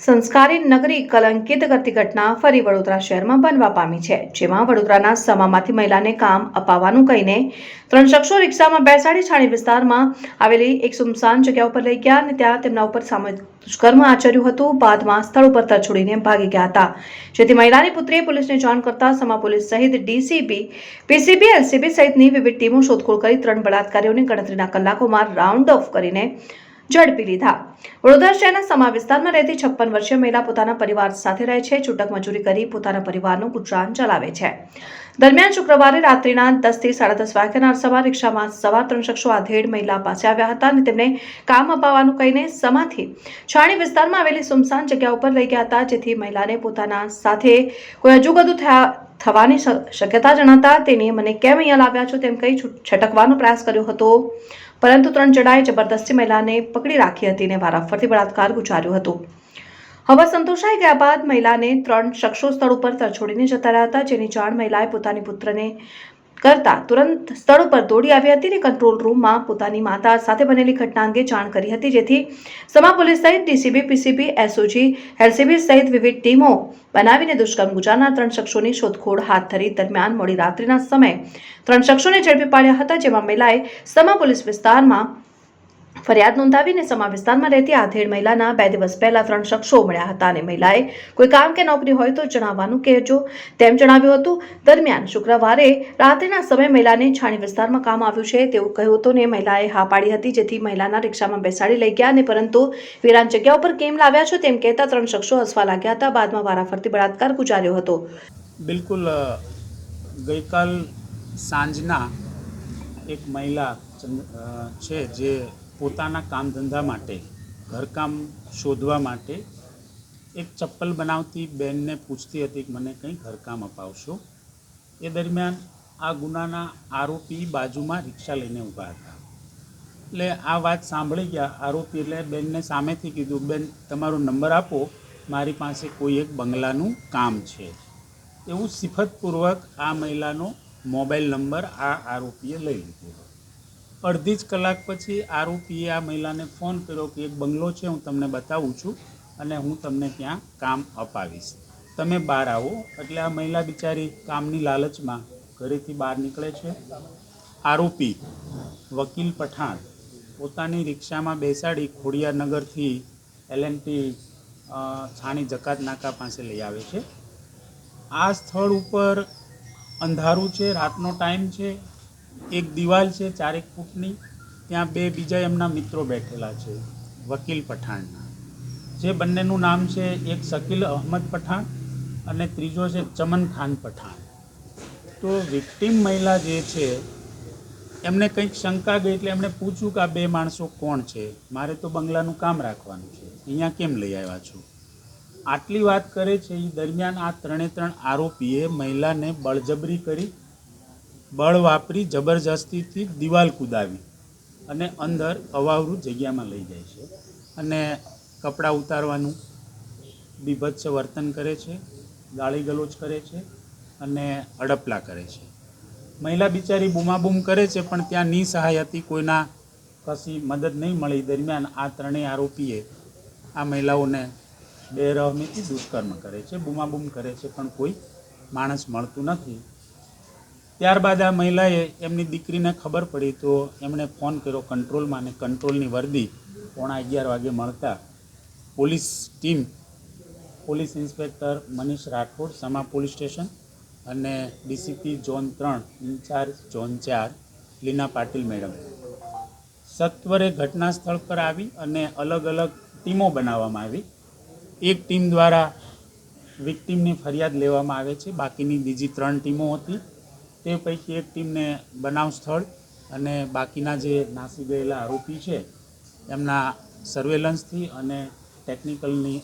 સંસ્કારી નગરી કલંકિત કરતી ઘટના ફરી વડોદરા શહેરમાં બનવા પામી છે, જેમાં વડોદરાના સમામાંથી મહિલાને કામ અપાવવાનું કહીને ત્રણ શખ્સો રિક્ષામાં બેસાડી છાણી વિસ્તારમાં આવેલી એક સુમસાન જગ્યા ઉપર લઈ ગયા અને ત્યાં તેમના ઉપર સામૂહિક દુષ્કર્મ આચર્યું હતું. બાદમાં સ્થળ ઉપર તરછોડીને ભાગી ગયા હતા. જેથી મહિલાની પુત્રીએ પોલીસને જાણ કરતા સમા પોલીસ સહિત ડીસીબી, પીસીબી, એલસીબી સહિતની વિવિધ ટીમો શોધખોળ કરી ત્રણ બળાત્કારીઓની ગણતરીના કલાકોમાં રાઉન્ડ ઓફ કરીને ઝડપી લીધા. વડોદરા શહેરના સમા વિસ્તારમાં રહેતી છપ્પન વર્ષીય મહિલા પોતાના પરિવાર સાથે રહે છે. છૂટક મજૂરી કરી પોતાના પરિવારનું ગુજરાન ચલાવે છે. દરમિયાન શુક્રવારે રાત્રિના દસથી સાડા દસ વાગ્યાના અરસામાં રિક્ષામાં સવાર ત્રણ શખ્સો આધેડ મહિલા પાસે આવ્યા હતા અને તેમને કામ અપાવવાનું કહીને સમાથી છાણી વિસ્તારમાં આવેલી સુમસાન જગ્યા ઉપર લઈ ગયા હતા, જેથી મહિલાને પોતાના સાથે કોઈ અજુગજુ થયા થવાની શક્યતા જણાતા તેણે મને કેમ અહીંયા લાવ્યા છો? તેમ કહી છૂટ- છટકવાનો પ્રયાસ કર્યો હતો. પરંતુ ત્રણ જણાએ જબરદસ્તી મહિલાને પકડી રાખી હતી અને વારાફરતી બળાત્કાર ગુજાર્યો હતો. હવે સંતોષાઈ ગયા બાદ મહિલાને ત્રણ શખ્સો સ્થળ ઉપર તરછોડીને જતા રહ્યા હતા, જેની જાણ મહિલાએ પોતાની પુત્રને કરતા તુરંત સ્થળ પર દોડી આવી હતી અને કંટ્રોલ રૂમમાં પોતાની માતા સાથે બનેલી ઘટના અંગે જાણ કરી હતી, જેથી સમા પોલીસ સહિત ડીસીબી પીસીબી એસઓજી એલસીબી સહિત વિવિધ ટીમો બનાવીને દુષ્કર્મ ગુજારનાર ત્રણ શખ્સોની શોધખોળ હાથ ધરી દરમિયાન મોડી રાત્રિના સમયે ત્રણ શખ્સોને ઝડપી પાડ્યા હતા, જેમાં મહિલાએ સમા પોલીસ વિસ્તારમાં ફરિયાદ નોંધાવીને સમા વિસ્તારમાં રહેતી આધેડ મહિલાના બે દિવસ પહેલા ત્રણ શખ્સો મળ્યા હતા અને મહિલાએ કોઈ કામ કે નોકરી હોય તો જણાવવાનું કહેજો. તેમ જણાવ્યું હતું, દરમિયાન શુક્રવારે રાત્રિના સમયે મહિલાને છાણી વિસ્તારમાં કામ આવ્યું છે. તેવું કહ્યું હતું ને મહિલાએ હા પાડી હતી, જેથી મહિલાના રિક્ષામાં બેસાડી લઈ ગયા અને પરંતુ વિરાન જગ્યા ઉપર કેમ લાવ્યા છો તેમ કહેતા ત્રણ શખ્સો હસવા લાગ્યા હતા. બાદમાં વારાફરતી બળાત્કાર ગુજાર્યો હતો. બિલકુલ ગઈકાલ સાંજના એક મહિલા છે જે પોતાના કામ ધંધા માટે, ઘરકામ શોધવા માટે એક ચપ્પલ બનાવતી બેનને પૂછતી હતી કે મને કંઈ ઘરકામ અપાવશો? એ દરમિયાન આ ગુનાના આરોપી બાજુમાં રિક્ષા લઈને ઊભા હતા. એટલે આ વાત સાંભળી ગયા. આરોપી એટલે બેનને સામેથી કીધું, બેન, તમારો નંબર આપો. મારી પાસે કોઈ એક બંગલાનું કામ છે. એવું સિફતપૂર્વક આ મહિલાનો મોબાઈલ નંબર આ આરોપીએ લઈ લીધો. અડધી જ કલાક પછી આરોપીએ આ મહિલાને ફોન કર્યો કે એક બંગલો છે, હું તમને બતાવું છું અને હું તમને ત્યાં કામ અપાવીશ. તમે બહાર આવો. એટલે આ મહિલા બિચારી કામની લાલચમાં ઘરેથી બહાર નીકળે છે. આરોપી વકીલ પઠાણ પોતાની રિક્ષામાં બેસાડી ખોડિયાનગરથી એલએનટી છાણી જકાત નાકા પાસે લઈ આવે છે. આ સ્થળ ઉપર અંધારું છે, રાતનો ટાઈમ છે. એક દિવાલ છે, ચારેક ફૂટની. ત્યાં બે બીજા એમના મિત્રો બેઠેલા છે, વકીલ પઠાણના. જે બંનેનું નામ છે, એક શકીલ અહમદ પઠાણ અને ત્રીજો છે, ચમન ખાન પઠાણ. તો વિક્ટીમ મહિલા જે છે, એમને કંઈક શંકા ગઈ એટલે એમણે પૂછ્યું કે આ બે માણસો કોણ છે? મારે તો બંગલાનું કામ રાખવાનું છે. અહીંયા કેમ લઈ આવ્યા છો? આટલી વાત કરે છે એ દરમિયાન આ ત્રણે ત્રણ આરોપીએ મહિલાને બળજબરી કરી બળ વાપરી જબરજસ્તીથી દિવાલ કૂદાવી અને અંદર અવાવરું જગ્યામાં લઈ જાય છે. અને કપડાં ઉતારવાનું બીભત્સ વર્તન કરે છે, ગાળી ગલોચ કરે છે અને હડપલા કરે છે. મહિલા બિચારી બૂમાબૂમ કરે છે, પણ ત્યાં નિસહાય હતી કોઈના કશી મદદ નહીં મળી. દરમિયાન આ ત્રણેય આરોપીએ આ મહિલાઓને બેરહમીથી દુષ્કર્મ કરે છે, બૂમાબૂમ કરે છે, પણ કોઈ માણસ મળતું નથી. ત્યારબાદ આ મહિલાએ એમની દીકરીને ખબર પડી તો એમણે ફોન કર્યો કંટ્રોલમાં અને કંટ્રોલની વર્દી પોણા અગિયાર વાગે મળતા police team, police inspector Manish Rathod, Sama police station અને ડીસીપી ઝોન ત્રણ, ઇન્ચાર્જ ઝોન ચાર, લીના પાટીલ મેડમ. સત્વરે ઘટના સ્થળ પર આવી અને અલગ અલગ ટીમો બનાવવામાં આવી. એક ટીમ દ્વારા વિક્ટીમની ફરિયાદ લેવામાં આવે છે. બાકીની બીજી ત્રણ ટીમો હતી. તે પૈકી એક ટીમને બનાવ સ્થળ અને બાકીના જે નાસી ગયેલા આરોપી છે, એમના સર્વેલન્સથી અને ટેકનિકલની